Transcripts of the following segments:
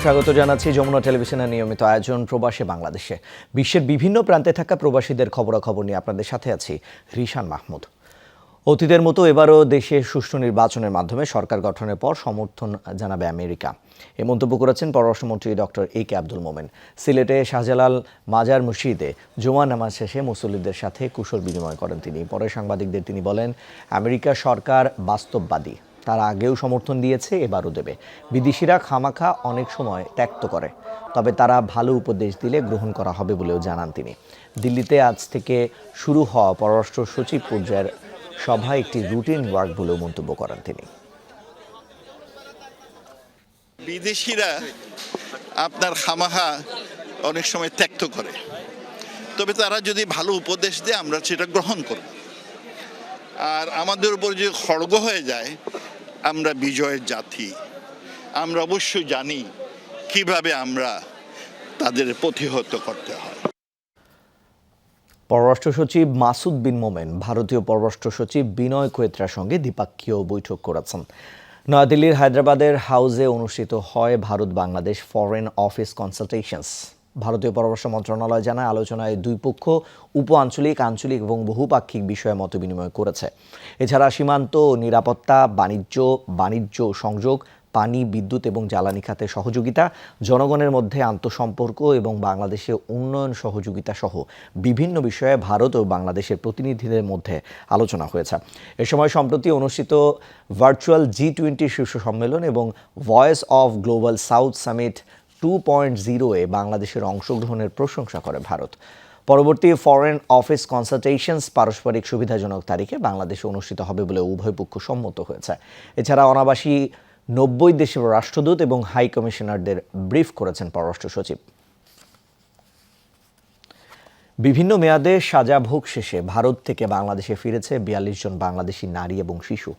স্বাগত জানাচ্ছি যমুনা টেলিভিশনের নিয়মিত আয়োজন প্রবাসী বাংলাদেশে। বিশ্বের বিভিন্ন প্রান্তে থাকা প্রবাসীদের খবরাখবর নিয়ে আপনাদের সাথে আছি রিশান মাহমুদ। অতীতের মতো এবারও দেশে সুষ্ঠু নির্বাচনের মাধ্যমে সরকার গঠনের পর সমর্থন জানাবে আমেরিকা। এ মন্তব্য করেছেন পররাষ্ট্রমন্ত্রী ডক্টর এ কে আব্দুল মোমেন। সিলেটে শাহজালাল মাজার মসজিদে জুমা নামাজ শেষে মুসল্লিদের সাথে কুশল বিনিময় করেন তিনি। পরে সাংবাদিকদের তিনি বলেন, আমেরিকা সরকার বাস্তববাদী। তারা আগেও সমর্থন দিয়েছে, এবারও দেবে। বিদেশিরা খামাখা অনেক সময় ত্যাক্ত করে, তবে তারা ভালো উপদেশ দিলে গ্রহণ করা হবে বলেও জানান তিনি। দিল্লিতে আজ থেকে শুরু হওয়া পররাষ্ট্র সচিব পর্যায়ের সভা একটি রুটিন ওয়ার্ক বলেও মন্তব্য করেন তিনি। বিদেশিরা আপনার খামাহা অনেক সময় ত্যক্ত করে, তবে তারা যদি ভালো উপদেশ দেয়, আমরা সেটা গ্রহণ করব। আর আমাদের উপর যে খড়গ হয়ে যায় আমরা বিজয়ের জাতি। আমরা অবশ্যই জানি কীভাবে আমরা তাদের প্রতিহত করতে হয়। পররাষ্ট্র সচিব মাসুদ বিন মোমেন, ভারতীয় পররাষ্ট্র সচিব বিনয় কোয়েত্রার সঙ্গে দ্বিপাক্ষীয় বৈঠক করেছেন। নয়াদিল্লির হায়দ্রাবাদের হাউজে অনুষ্ঠিত হয় Bharat Bangladesh foreign office consultations ভারতীয় পররাষ্ট্র মন্ত্রণালয় জানায়, আলোচনায় দুই পক্ষ উপ আঞ্চলিক আঞ্চলিক এবং বহুপাক্ষিক বিষয়ে মতবিনিময় করেছে। এছাড়া সীমান্ত নিরাপত্তা, বাণিজ্য বাণিজ্য সংযোগ, পানি, বিদ্যুৎ এবং জ্বালানি খাতে সহযোগিতা, জনগণের মধ্যে আন্তঃসম্পর্ক এবং বাংলাদেশে উন্নয়ন সহযোগিতা সহ বিভিন্ন বিষয়ে ভারত ও বাংলাদেশের প্রতিনিধিদের মধ্যে আলোচনা হয়েছে। এ সময় সম্প্রতি অনুষ্ঠিত ভার্চুয়াল জি টোয়েন্টি শীর্ষ সম্মেলন এবং voice of global south summit two point জিরোয়ে বাংলাদেশের অংশগ্রহণের প্রশংসা করে ভারত। পরবর্তী ফরেন অফিস কনসালটেশনস পারস্পরিক সুবিধাজনক তারিখে বাংলাদেশে অনুষ্ঠিত হবে বলে উভয় পক্ষ সম্মত হয়েছে। এছাড়া অনাবাসী নব্বই দেশের রাষ্ট্রদূত এবং হাই কমিশনারদের ব্রিফ করেছেন পররাষ্ট্র সচিব। বিভিন্ন মেয়াদে সাজা ভোগ শেষে ভারত থেকে বাংলাদেশে ফিরেছে বিয়াল্লিশ জন বাংলাদেশি নারী এবং শিশু।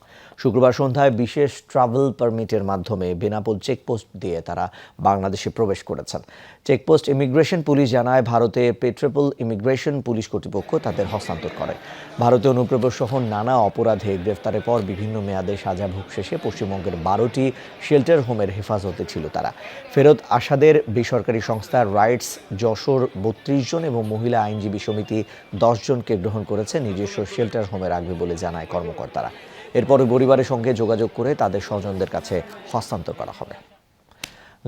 শুক্রবার সন্ধ্যায় বিশেষ ট্রাভেল পারমিটের মাধ্যমে বেনাপোল চেকপোস্ট দিয়ে তারা বাংলাদেশে প্রবেশ করেছেন। চেকপোস্ট ইমিগ্রেশন পুলিশ জানায়, ভারতে পেট্রোপল ইমিগ্রেশন পুলিশ কর্তৃপক্ষ তাদের হস্তান্তর করে। ভারতে অনুপ্রবেশ সহ নানা অপরাধে গ্রেফতারের পর বিভিন্ন মেয়াদে সাজা ভোগ শেষে পশ্চিমবঙ্গের বারোটি শেল্টার হোমের হেফাজতে ছিল তারা। ফেরত আসাদের বেসরকারি সংস্থা রাইটস যশোর বত্রিশ জন এবং মহিলা আইনজীবী সমিতি দশজনকে গ্রহণ করেছে, নিজস্ব শেল্টার হোমে রাখবে বলে জানায় কর্মকর্তারা। এরপরে পরিবারের সঙ্গে যোগাযোগ করে তাদের স্বজনদের কাছে হস্তান্তর করা হবে।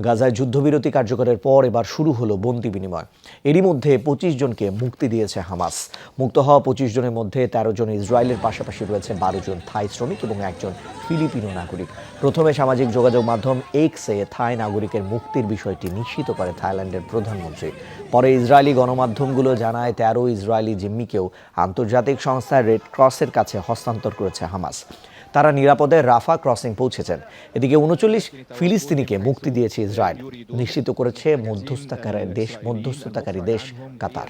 গাজায় যুদ্ধবিরতি কার্যকরের পর এবার শুরু হলো বন্দি বিনিময়। এরই মধ্যে পঁচিশ জনকে মুক্তি দিয়েছে হামাস। মুক্ত হওয়া পঁচিশ জনের মধ্যে তেরো জন ইসরায়েলের পাশাপাশি রয়েছে বারো জন থাই শ্রমিক এবং একজন ফিলিপিনো নাগরিক। প্রথমে সামাজিক যোগাযোগ মাধ্যম এক্সে থাই নাগরিকের মুক্তির বিষয়টি নিশ্চিত করে থাইল্যান্ডের প্রধানমন্ত্রী। পরে ইসরায়েলি গণমাধ্যমগুলো জানায়, তেরো ইসরায়েলি জিম্মিকেও আন্তর্জাতিক সংস্থা রেড ক্রসের কাছে হস্তান্তর করেছে হামাস। তারা নিরাপদে রাফা ক্রসিং পৌঁছেছেন। এদিকে উনচল্লিশ ফিলিস্তিনিকে মুক্তি দিয়েছে ইসরায়েল। নিশ্চিত করেছে মধ্যস্থাকারী দেশ, মধ্যস্থতাকারী দেশ কাতার।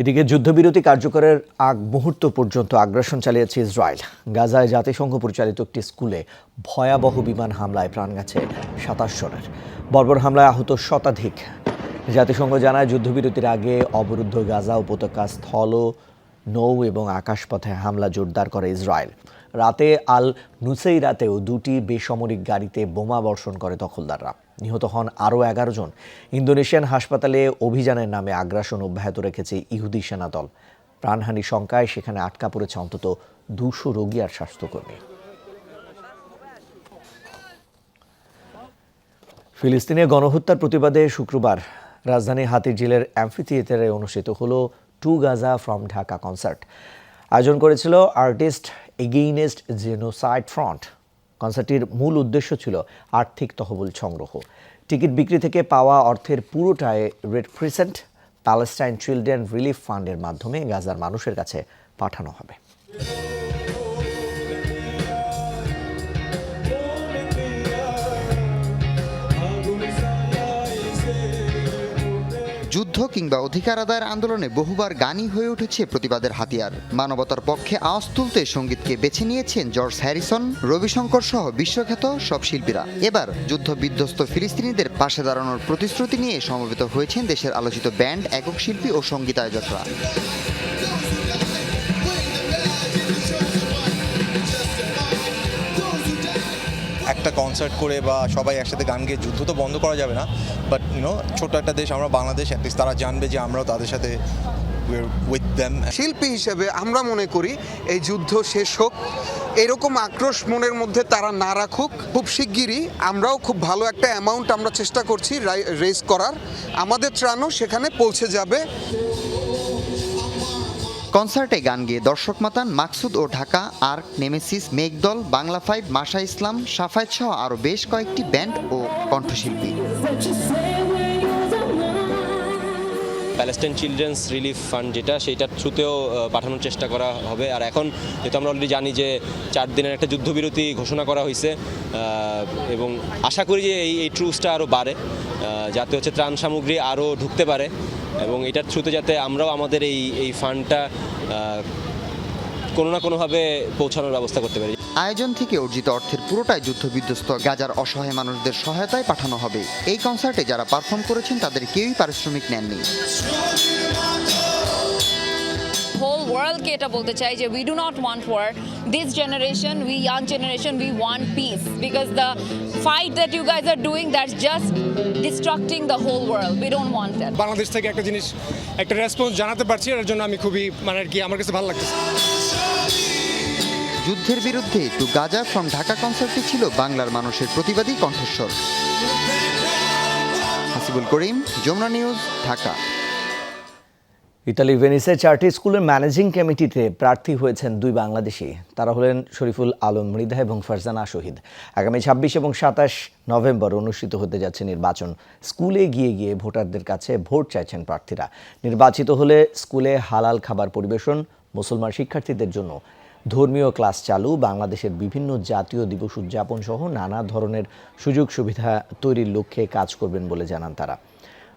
এদিকে যুদ্ধবিরতি কার্যকরের আগ মুহূর্ত পর্যন্ত আগ্রাসন চালিয়েছে ইসরায়েল। গাজায় জাতিসংঘ পরিচালিত একটি স্কুলে ভয়াবহ বিমান হামলায় প্রাণ গেছে সাতাশ জনের। বর্বর হামলায় আহত শতাধিক জাতিসংঘ জানায় যুদ্ধবিরতির আগে অবরুদ্ধ গাজা উপত্যকা স্থল নৌ এবং আকাশপথে হামলা জোরদার করে ইসরায়েল। রাতে আল নুসেইরাতেও দুটি বেসামরিক গাড়িতে বোমা বর্ষণ করে দখলদাররা। নিহত হন আরও এগারো জন। ইন্দোনেশিয়ান হাসপাতালে অভিযানের নামে আগ্রাসন অব্যাহত রেখেছে ইহুদি সেনা দল। প্রাণহানি শঙ্কায় সেখানে আটকা পড়েছে অন্তত দুশো রোগী আর স্বাস্থ্যকর্মী। ফিলিস্তিনে গণহত্যার প্রতিবাদে শুক্রবার রাজধানী হাতিরঝিলের অ্যাম্ফি থিয়েটারে অনুষ্ঠিত হলো to Gaza from Dhaka concert. আয়োজন করেছিল আর্টিস্ট এগেইনেস্ট জেনোসাইড ফ্রন্ট। কনসার্টটির মূল উদ্দেশ্য ছিল আর্থিক তহবিল সংগ্রহ। টিকিট বিক্রি থেকে পাওয়া অর্থের পুরোটাই red crescent, Palestine children relief ফান্ডের মাধ্যমে গাজার মানুষের কাছে পাঠানো হবে। যুদ্ধ কিংবা অধিকার আদায়ের আন্দোলনে বহুবার গানই হয়ে উঠেছে প্রতিবাদের হাতিয়ার। মানবতার পক্ষে আওয়াজ তুলতে সঙ্গীতকে বেছে নিয়েছেন জর্জ হ্যারিসন, রবিশঙ্কর সহ বিশ্বখ্যাত সব শিল্পীরা। এবার যুদ্ধ বিধ্বস্ত ফিলিস্তিনিদের পাশে দাঁড়ানোর প্রতিশ্রুতি নিয়ে সমবেত হয়েছেন দেশের আলোচিত ব্যান্ড, একক শিল্পী ও সঙ্গীতায়োজকরা। একটা কনসার্ট করে বা সবাই একসাথে গান গেয়ে যুদ্ধ তো বন্ধ করা যাবে না। বাট ইউনো ছোট একটা দেশ আমরা বাংলাদেশ অ্যাটলিস্ট তারা জানবে যে আমরাও তাদের সাথে উইথ শিল্পী হিসেবে আমরা মনে করি এই যুদ্ধ শেষ হোক, এরকম আক্রোশ মনের মধ্যে তারা না রাখুক। খুব শিগগিরই আমরাও খুব ভালো একটা অ্যামাউন্ট আমরা চেষ্টা করছি রেজ করার। আমাদের ত্রাণও সেখানে পৌঁছে যাবে। কনসার্টে গান গেয়ে দর্শক মাতান মাকসুদ ও Dhaka, Ark, Nemesis, Meghdol, Bangla five Masa Islam, Safayet সহ আরও বেশ কয়েকটি ব্যান্ড ও কণ্ঠশিল্পী। প্যালেস্টাইন চিলড্রেন্স রিলিফ ফান্ড যেটা, সেইটার থ্রুতেও পাঠানোর চেষ্টা করা হবে। আর এখন যেহেতু আমরা অলরেডি জানি যে চার দিনের একটা যুদ্ধবিরতি ঘোষণা করা হয়েছে এবং আশা করি যে এই এই ট্রুসটা আরও বাড়ে যাতে হচ্ছে ত্রাণ সামগ্রী আরও ঢুকতে পারে। এবং এটার থ্রুতে যাতে আমরাও আমাদের এই এই ফান্ডটা কোনো না কোনোভাবে পৌঁছানোর ব্যবস্থা করতে পারি। আয়োজন থেকে অর্জিত অর্থের পুরোটাই যুদ্ধবিধ্বস্ত, গাজার অসহায় মানুষদের সহায়তায় পাঠানো হবে। এই কনসার্টে যারা পারফর্ম করেছেন, তাদের কেউই পারিশ্রমিক নেননি। ওয়ার্ল্ডকে এটা বলতে চাই যে we do not want war this generation we young generation we want peace because the fight that you guys are doing that's just distracting the whole world we don't want that Bangladesh থেকে একটা জিনিস একটা response জানাতে পারছি এর জন্য আমি খুবই মানে আর কি আমার কাছে ভালো লাগতেছে। যুদ্ধের বিরুদ্ধে টু গাজা ফ্রম ঢাকা কনসার্টটি ছিল বাংলার মানুষের প্রতিবাদী কণ্ঠস্বর। হাসিবুল করিম যমুনা নিউজ ঢাকা। ইতালির ভেনিসে চারটি স্কুলের ম্যানেজিং কমিটিতে প্রার্থী হয়েছেন দুই বাংলাদেশি। তারা হলেন শরীফুল আলম মৃধা এবং ফারজানা শহীদ। আগামী ছাব্বিশ এবং সাতাশ নভেম্বর অনুষ্ঠিত হতে যাচ্ছে নির্বাচন। স্কুলে গিয়ে গিয়ে ভোটারদের কাছে ভোট চাইছেন প্রার্থীরা। নির্বাচিত হলে স্কুলে হালাল খাবার পরিবেশন, মুসলমান শিক্ষার্থীদের জন্য ধর্মীয় ক্লাস চালু, বাংলাদেশের বিভিন্ন জাতীয় দিবস উদযাপন সহ নানা ধরনের সুযোগ সুবিধা তৈরির লক্ষ্যে কাজ করবেন বলে জানান তারা।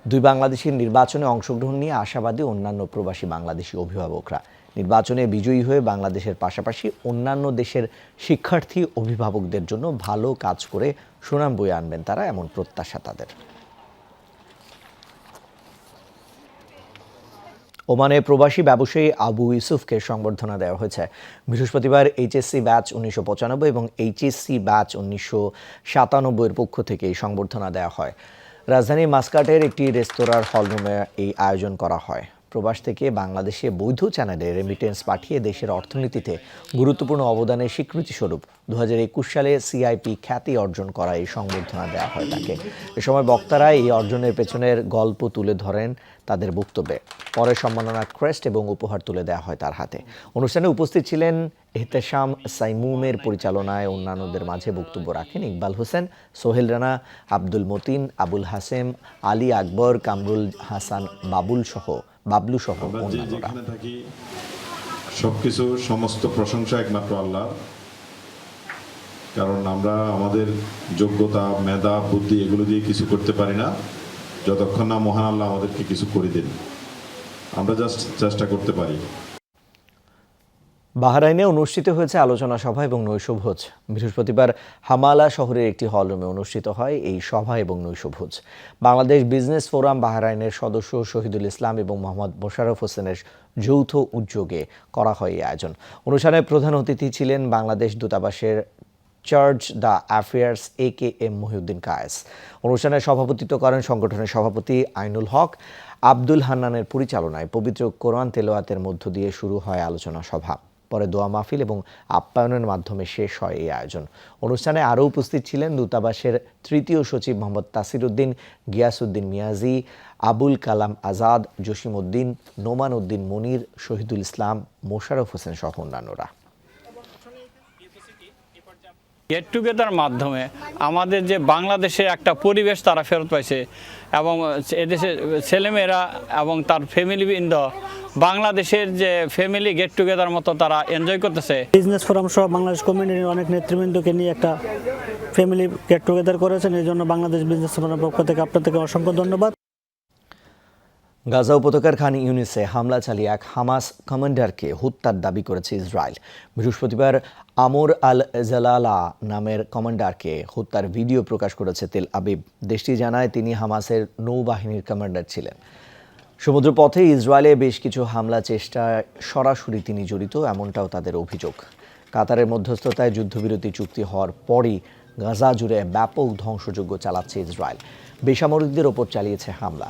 দুই বাংলাদেশের নির্বাচনে অংশগ্রহণ নিয়ে আশাবাদী অন্যান্য প্রবাসী বাংলাদেশি অভিভাবকরা। নির্বাচনে বিজয়ী হয়ে বাংলাদেশের পাশাপাশি অন্যান্য দেশের শিক্ষার্থী অভিভাবকদের জন্য ভালো কাজ করে সুনাম বয়ে আনবেন তারা, এমন প্রত্যাশা তাদের। ওমানে প্রবাসী ব্যবসায়ী আবু ইউসুফকে সংবর্ধনা দেওয়া হয়েছে। বৃহস্পতিবার এইচএসসি ব্যাচ উনিশশো পঁচানব্বই এবং এইচএসসি ব্যাচ উনিশশো সাতানব্বইয়ের পক্ষ থেকে এই সংবর্ধনা দেওয়া হয়। রাজধানী মাস্কাটের একটি রেস্তোরাঁর হলরুমে এই আয়োজন করা হয়। প্রবাস থেকে বাংলাদেশে বৈধ চ্যানেলে রেমিটেন্স পাঠিয়ে দেশের অর্থনীতিতে গুরুত্বপূর্ণ অবদানের স্বীকৃতিস্বরূপ দু হাজার একুশ সালে সিআইপি খ্যাতি অর্জন করা এই সংবর্ধনা দেওয়া হয় তাকে। এ সময় বক্তারা এই অর্জনের পেছনের গল্প তুলে ধরেন তাদের বক্তব্যে। পরে সম্মাননা ক্রেস্ট এবং উপহার তুলে দেওয়া হয় তার হাতে। অনুষ্ঠানে উপস্থিত ছিলেন এহতেশাম সাইমুমের পরিচালনায় অন্যান্যদের মাঝে বক্তব্য রাখেন ইকবাল হোসেন সোহেল রানা আব্দুল মতিন আবুল হাসেম আলী আকবর কামরুল হাসান বাবুল সহ বাবলু সহ অন্যান্যরা। সবকিছু সমস্ত প্রশংসা একমাত্র আল্লাহ কারণ আমরা আমাদের যোগ্যতা মেধা বুদ্ধি এগুলো দিয়ে কিছু করতে পারি না। যতক্ষণ না মহান আল্লাহ আমাদেরকে কিছু করে দিন। আমরা জাস্ট চেষ্টা করতে পারি। বাহরাইনে অনুষ্ঠিত হয়েছে আলোচনা সভা এবং নৈশভোজ। বৃহস্পতিবার হামালা শহরের একটি হলরুমে অনুষ্ঠিত হয় এই সভা এবং নৈশভোজ। বাংলাদেশ বিজনেস ফোরাম বাহরাইনের সদস্য শহীদুল ইসলাম এবং মোহাম্মদ মোশাররফ হোসেনের যৌথ উদ্যোগে করা হয় এই আয়োজন। অনুষ্ঠানে প্রধান অতিথি ছিলেন বাংলাদেশ দূতাবাসের chargé d'affaires A K M Mohiuddin Kayes. অনুষ্ঠানে সভাপতিত্ব করেন সংগঠনের সভাপতি আইনুল হক। আব্দুল হান্নানের পরিচালনায় পবিত্র কোরআন তেলোয়াতের মধ্য দিয়ে শুরু হয় আলোচনা সভা। পরে দোয়া মাহফিল এবং আপ্যায়নের মাধ্যমে শেষ হয় এই আয়োজন। অনুষ্ঠানে আরও উপস্থিত ছিলেন দূতাবাসের তৃতীয় সচিব মোহাম্মদ তাসিরুদ্দিন গিয়াসুদ্দিন মিয়াজি, আবুল কালাম আজাদ জসিম উদ্দিন নোমান উদ্দিন মনির, শহীদুল ইসলাম, মোশাররফ হোসেন সহ অন্যান্যরা। গেট টুগেদার মাধ্যমে আমাদের যে বাংলাদেশে একটা পরিবেশ তারা ফেরত পাইছে এবং এদেশের ছেলেমেয়েরা এবং তার ফ্যামিলিবৃন্দ, বাংলাদেশের যে ফ্যামিলি গেট টুগেদার মতো তারা এনজয় করতেছে। বিজনেস ফোরাম সহ বাংলাদেশ কমিউনিটির অনেক নেতৃবৃন্দকে নিয়ে একটা ফ্যামিলি গেট টুগেদার করেছেন। এই জন্য বাংলাদেশ বিজনেস ফোরামের পক্ষ থেকে আপনাদেরকে অসংখ্য ধন্যবাদ। গাজা উপত্যকার খান ইউনিসে হামলা চালিয়ে এক হামাস কমান্ডারকে হত্যার দাবি করেছে ইসরায়েল। বৃহস্পতিবার আমর আল জালালা নামের কমান্ডারকে হত্যার ভিডিও প্রকাশ করেছে তেল আবিব। দেশটি জানায়, তিনি হামাসের নৌবাহিনীর কমান্ডার ছিলেন। সমুদ্রপথে ইসরায়েলে বেশ কিছু হামলা চেষ্টায় সরাসরি তিনি জড়িত, এমনটাও তাদের অভিযোগ। কাতারের মধ্যস্থতায় যুদ্ধবিরতি চুক্তি হওয়ার পরই গাজা জুড়ে ব্যাপক ধ্বংসযজ্ঞ চালাচ্ছে ইসরায়েল। বেসামরিকদের ওপর চালিয়েছে হামলা।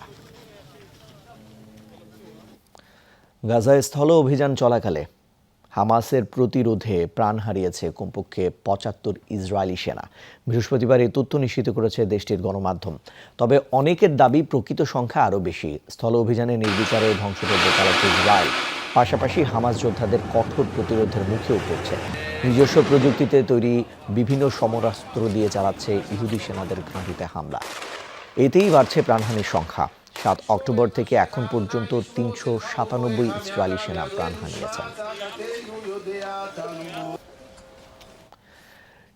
গাজায় স্থল অভিযান চলাকালে হামাসের প্রতিরোধে প্রাণ হারিয়েছে কমপক্ষে পঁচাত্তর ইসরায়েলি সেনা। বৃহস্পতিবার এই তথ্য নিশ্চিত করেছে দেশটির গণমাধ্যম। তবে অনেকের দাবি, প্রকৃত সংখ্যা আরও বেশি। স্থল অভিযানে নির্বিচারে ধ্বংসযজ্ঞ চালাচ্ছে ইসরায়েল, পাশাপাশি হামাস যোদ্ধাদের কঠোর প্রতিরোধের মুখেও পড়ছে। নিজস্ব প্রযুক্তিতে তৈরি বিভিন্ন সমরাস্ত্র দিয়ে চালাচ্ছে ইহুদি সেনাদের ঘাঁটিতে হামলা। এতেই বাড়ছে প্রাণহানির সংখ্যা। সাত অক্টোবর থেকে এখন পর্যন্ত তিনশো সাতানব্বই ইসরায়েলি সেনা প্রাণ হারিয়েছেন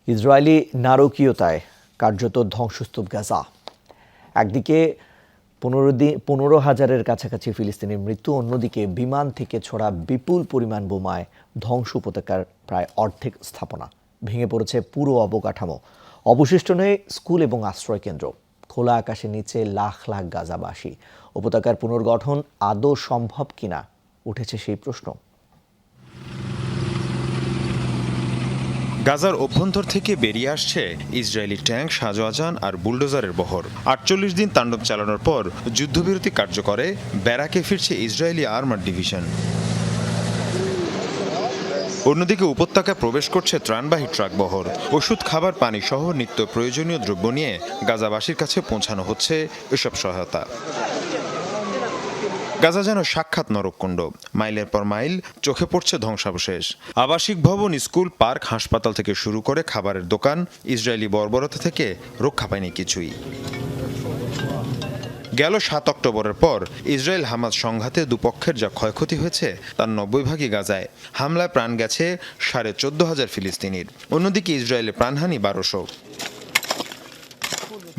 ইসরায়েলি নারকীয়তায় কার্যত ধ্বংসস্তূপ গাজা। একদিকে পনেরো দিন পনেরো হাজারের কাছাকাছি ফিলিস্তিনের মৃত্যু, অন্যদিকে বিমান থেকে ছড়া বিপুল পরিমাণ বোমায় ধ্বংস উপত্যকার প্রায় অর্ধেক স্থাপনা ভেঙে পড়েছে পুরো অবকাঠামো। অবশিষ্ট নেই স্কুল এবং আশ্রয় কেন্দ্র খোলা আকাশের নিচে লাখ লাখ গাজাবাসী। উপত্যকার পুনর্গঠন আদৌ সম্ভব কিনা? উঠেছে সেই প্রশ্ন। গাজার অভ্যন্তর থেকে বেরিয়ে আসছে ইসরায়েলি ট্যাঙ্ক সাজোয়াজান আর বুলডোজারের বহর। আটচল্লিশ দিন তাণ্ডব চালানোর পর যুদ্ধবিরতি কার্যকরে ব্যারাকে ফিরছে ইসরায়েলি আর্মার ডিভিশন। অন্যদিকে উপত্যকায় প্রবেশ করছে ত্রাণবাহী ট্রাক বহর। ওষুধ, খাবার, পানি সহ নিত্য প্রয়োজনীয় দ্রব্য নিয়ে গাজাবাসীর কাছে পৌঁছানো হচ্ছে এসব সহায়তা। গাজা যেন সাক্ষাৎ নরককুণ্ড। মাইলের পর মাইল চোখে পড়ছে ধ্বংসাবশেষ। আবাসিক ভবন, স্কুল, পার্ক, হাসপাতাল থেকে শুরু করে খাবারের দোকান, ইসরায়েলি বর্বরতা থেকে রক্ষা পায়নি কিছুই। গেল সাত অক্টোবরের পর ইসরায়েল হামাজ সংঘাতে দুপক্ষের যা ক্ষয়ক্ষতি হয়েছে, তার নব্বই ভাগই গাজায়। হামলায় প্রাণ গেছে সাড়ে চোদ্দ হাজার ফিলিস্তিনির। অন্যদিকে ইসরায়েলের প্রাণহানি বারোশো।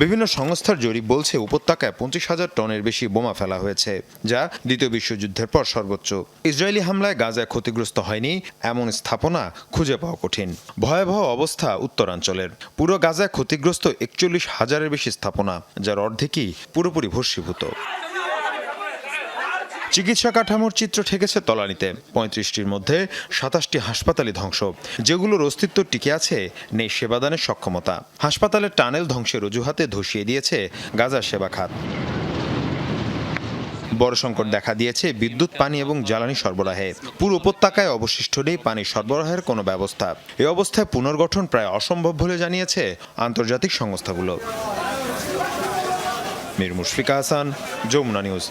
বিভিন্ন সংস্থার জরিপ বলছে উপত্যকায় পঁচিশ হাজার টনের বেশি বোমা ফেলা হয়েছে, যা দ্বিতীয় বিশ্বযুদ্ধের পর সর্বোচ্চ। ইসরায়েলি হামলায় গাজায় ক্ষতিগ্রস্ত হয়নি এমন স্থাপনা খুঁজে পাওয়া কঠিন। ভয়াবহ অবস্থা উত্তরাঞ্চলের। পুরো গাজায় ক্ষতিগ্রস্ত একচল্লিশ হাজারের বেশি স্থাপনা, যার অর্ধেকই পুরোপুরি ভস্মীভূত। চিকিৎসা কাঠামোর চিত্র ঠেকেছে তলানিতে। পঁয়ত্রিশটির মধ্যে সাতাশটি হাসপাতালে ধ্বংস। যেগুলোর অস্তিত্ব টিকে আছে নেই সেবাদানের সক্ষমতা। হাসপাতালের টানেল ধ্বংসের অজুহাতে ধসিয়ে দিয়েছে গাজার সেবা খাত। বড় সংকট দেখা দিয়েছে বিদ্যুৎ, পানি এবং জ্বালানি সরবরাহে। পুরো উপত্যকায় অবশিষ্ট নেই পানি সরবরাহের কোনো ব্যবস্থা। এ অবস্থায় পুনর্গঠন প্রায় অসম্ভব বলে জানিয়েছে আন্তর্জাতিক সংস্থাগুলো। মীর মুশফিকা হাসান যমুনা নিউজ।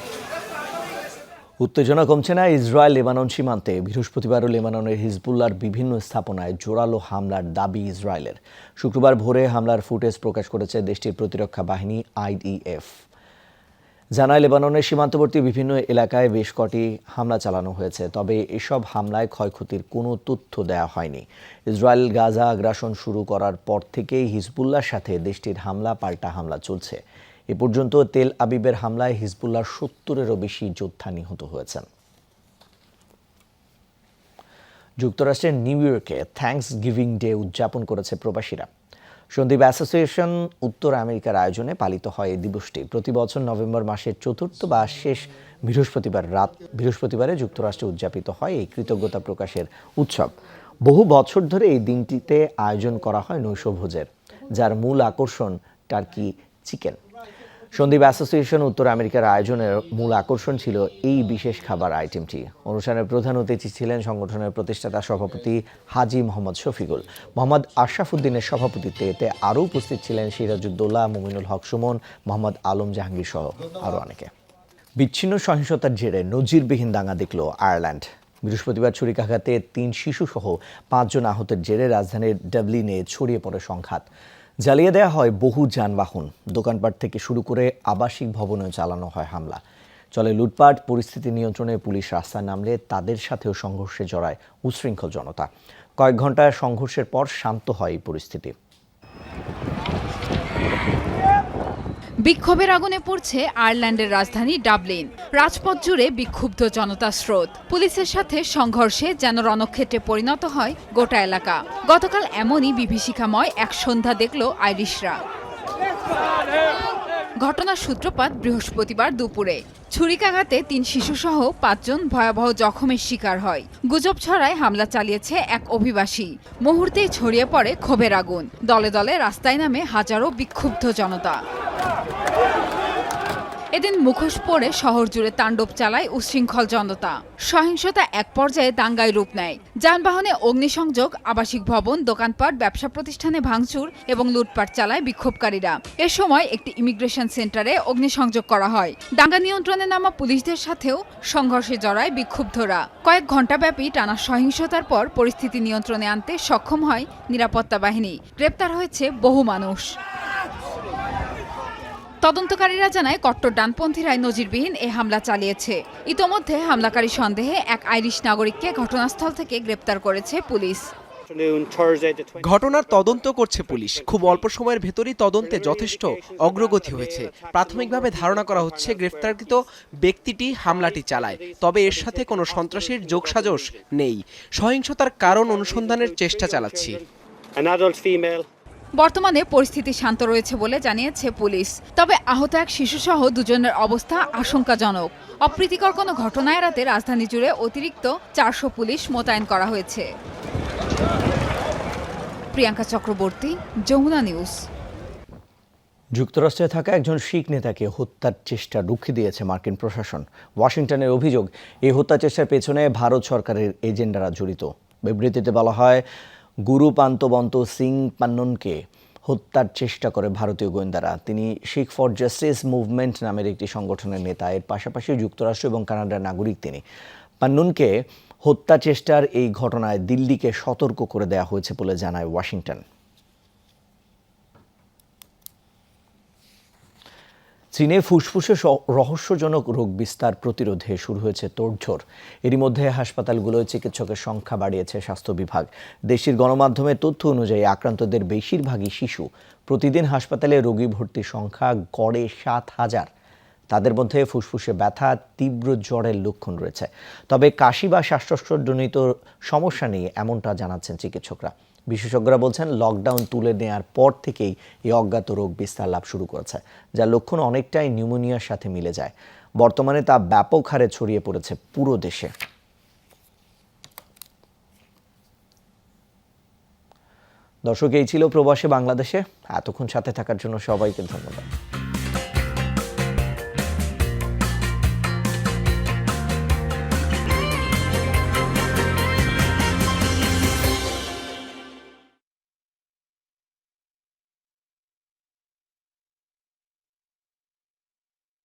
উত্তেজনা কমছে না ইসরায়েল লেবানন সীমান্তে। বৃহস্পতিবারও লেবাননের হিজবুল্লার বিভিন্ন স্থাপনায় জোরালো হামলার দাবি ইসরায়েলের। শুক্রবার ভোরে হামলার ফুটেজ প্রকাশ করেছে দেশটির প্রতিরক্ষা বাহিনী আইডিএফ। জানায় লেবাননের সীমান্তবর্তী বিভিন্ন এলাকায় বেশ কটি হামলা চালানো হয়েছে, তবে এসব হামলায় ক্ষয়ক্ষতির কোনো তথ্য দেওয়া হয়নি। ইসরায়েল গাজা আগ্রাসন শুরু করার পর থেকেই হিজবুল্লার সাথে দেশটির হামলা পাল্টা হামলা চলছে। এ পর্যন্ত তেল আবিবের হামলায় হিজবুল্লার সত্তরেরও বেশি যোদ্ধা নিহত হয়েছেন। যুক্তরাষ্ট্রের নিউ ইয়র্কে থ্যাঙ্কস গিভিং ডে উদযাপন করেছে প্রবাসীরা। সন্দীপ অ্যাসোসিয়েশন উত্তর আমেরিকার আয়োজনে পালিত হয় এই দিবসটি। প্রতি বছর নভেম্বর মাসের চতুর্থ বা শেষ বৃহস্পতিবার রাত বৃহস্পতিবারে যুক্তরাষ্ট্রে উদযাপিত হয় এই কৃতজ্ঞতা প্রকাশের উৎসব। বহু বছর ধরে এই দিনটিতে আয়োজন করা হয় নৈশভোজের, যার মূল আকর্ষণ টার্কি চিকেন। সন্দীপ অ্যাসোসিয়েশন উত্তর আমেরিকার আয়োজনের মূল আকর্ষণ ছিল এই বিশেষ খাবার আইটেমটি। অনুষ্ঠানের প্রধান অতিথি ছিলেন সংগঠনের প্রতিষ্ঠাতা সভাপতি হাজি মোহাম্মদ শফিকুল। মোহাম্মদ আশরাফুদ্দিনের সভাপতিত্বে এতে আরও উপস্থিত ছিলেন সিরাজউদ্দৌলা, মুমিনুল হক সুমন, মোহাম্মদ আলম জাহাঙ্গীর সহ আরও অনেকে। বিচ্ছিন্ন সহিংসতার জেরে নজিরবিহীন দাঙ্গা দেখল আয়ারল্যান্ড। বৃহস্পতিবার ছুরিকাঘাতে তিন শিশুসহ পাঁচজন আহতের জেরে রাজধানীর ডাবলিনে ছড়িয়ে পড়ে সংঘাত। জ্বালিয়ে দেওয়া হয় বহু যানবাহন। দোকানপাট থেকে শুরু করে আবাসিক ভবনে চালানো হয় হামলা। চলে লুটপাট, পরিস্থিতি নিয়ন্ত্রণে পুলিশ রাস্তায় নামলে তাদের সাথেও সংঘর্ষে জড়ায় উশৃঙ্খল জনতা। কয়েক ঘন্টায় সংঘর্ষের পর শান্ত হয় এই পরিস্থিতি। বিক্ষোভের আগুনে পড়ছে আয়ারল্যান্ডের রাজধানী ডাবলিন। রাজপথ জুড়ে বিক্ষুব্ধ জনতার স্রোত। পুলিশের সাথে সংঘর্ষে যেন রণক্ষেত্রে পরিণত হয় গোটা এলাকা। গতকাল এমনই বিভীষিকাময় এক সন্ধ্যা দেখল আইরিশরা। ঘটনার সূত্রপাত বৃহস্পতিবার দুপুরে। ছুরিকাঘাতে তিন শিশুসহ পাঁচজন ভয়াবহ জখমের শিকার হয়। গুজব ছড়ায় হামলা চালিয়েছে এক অভিবাসী। মুহূর্তেই ছড়িয়ে পড়ে ক্ষোভের আগুন। দলে দলে রাস্তায় নামে হাজারো বিক্ষুব্ধ জনতা। এদিন মুখোশ পরে শহর জুড়ে তাণ্ডব চালায় উচ্ছৃঙ্খল জনতা। সহিংসতা এক পর্যায়ে দাঙ্গায় রূপ নেয়। যানবাহনে অগ্নিসংযোগ, আবাসিক ভবন, দোকানপাট, ব্যবসা প্রতিষ্ঠানে ভাঙচুর এবং লুটপাট চালায় বিক্ষোভকারীরা। এ সময় একটি ইমিগ্রেশন সেন্টারে অগ্নিসংযোগ করা হয়। দাঙ্গা নিয়ন্ত্রণে নামা পুলিশদের সাথেও সংঘর্ষে জড়ায় বিক্ষুব্ধরা। কয়েক ঘণ্টাব্যাপী টানা সহিংসতার পর পরিস্থিতি নিয়ন্ত্রণে আনতে সক্ষম হয় নিরাপত্তা বাহিনী। গ্রেপ্তার হয়েছে বহু মানুষ। তদন্তকারীরা জানায় কট্টর ডানপন্থীরাই নজিরবিহীন এ হামলা চালিয়েছে। ইতোমধ্যে হামলাকারী সন্দেহে এক আইরিশ নাগরিককে ঘটনাস্থল থেকে গ্রেপ্তার করেছে পুলিশ। ঘটনার তদন্ত করছে পুলিশ। খুব অল্প সময়ের ভেতরই তদন্তে যথেষ্ট অগ্রগতি হয়েছে। প্রাথমিকভাবে ধারণা করা হচ্ছে গ্রেফতারকৃত ব্যক্তিটি হামলাটি চালায় তবে এর সাথে কোনো সন্ত্রাসীর যোগসাজশ নেই। সহিংসতার কারণ অনুসন্ধানের চেষ্টা চালাচ্ছি। বর্তমানে পরিস্থিতি শান্ত রয়েছে বলে জানিয়েছে পুলিশ। তবে আহত এক শিশুসহ দুজনের অবস্থা আশঙ্কাজনক। অপ্রীতিকর কোনো ঘটনা এড়াতে রাজধানী জুড়ে অতিরিক্ত চারশো পুলিশ মোতায়েন করা হয়েছে। প্রিয়াঙ্কা চক্রবর্তী, যমুনা নিউজ। যুক্তরাষ্ট্রে থাকা একজন শিখ নেতাকে হত্যার চেষ্টা রুখে দিয়েছে মার্কিন প্রশাসন। ওয়াশিংটনের অভিযোগ, এই হত্যা চেষ্টার পেছনে ভারত সরকারের এজেন্ডারা জড়িত। বিবৃতিতে বলা হয় গুরু পান্তবন্ত সিং পান্ননকে হত্যার চেষ্টা করে ভারতীয় গোয়েন্দারা। তিনি শিখ ফর জাস্টিস মুভমেন্ট নামের একটি সংগঠনের নেতা। এর পাশাপাশি যুক্তরাষ্ট্র এবং কানাডার নাগরিক তিনি। পান্ননকে হত্যা চেষ্টার এই ঘটনায় দিল্লিকে সতর্ক করে দেওয়া হয়েছে বলে জানায় ওয়াশিংটন। চীনে ফুসফুসে রহস্যজনক রোগ বিস্তার প্রতিরোধে শুরু হয়েছে তোড়জোড় এরই মধ্যে হাসপাতালগুলোয় চিকিৎসকের সংখ্যা বাড়িয়েছে স্বাস্থ্য বিভাগ। দেশের গণমাধ্যমের তথ্য অনুযায়ী আক্রান্তদের বেশিরভাগই শিশু। প্রতিদিন হাসপাতালে রোগী ভর্তির সংখ্যা গড়ে সাত হাজার। তাদের মধ্যে ফুসফুসে ব্যথা, তীব্র জ্বরের লক্ষণ রয়েছে। তবে কাশি বা শ্বাসকষ্টজনিত সমস্যা নেই এমনটা জানাচ্ছেন চিকিৎসকরা। বিশেষজ্ঞরা বলছেন লকডাউন তুলে নেওয়ার পর থেকেই এই অজ্ঞাত রোগ বিস্তার লাভ শুরু করেছে, যার লক্ষণ অনেকটাই নিউমোনিয়ার সাথে মিলে যায়। বর্তমানে তা ব্যাপক হারে ছড়িয়ে পড়েছে পুরো দেশে। দর্শক, এই ছিল প্রবাসে বাংলাদেশে। এতক্ষণ সাথে থাকার জন্য সবাইকে ধন্যবাদ।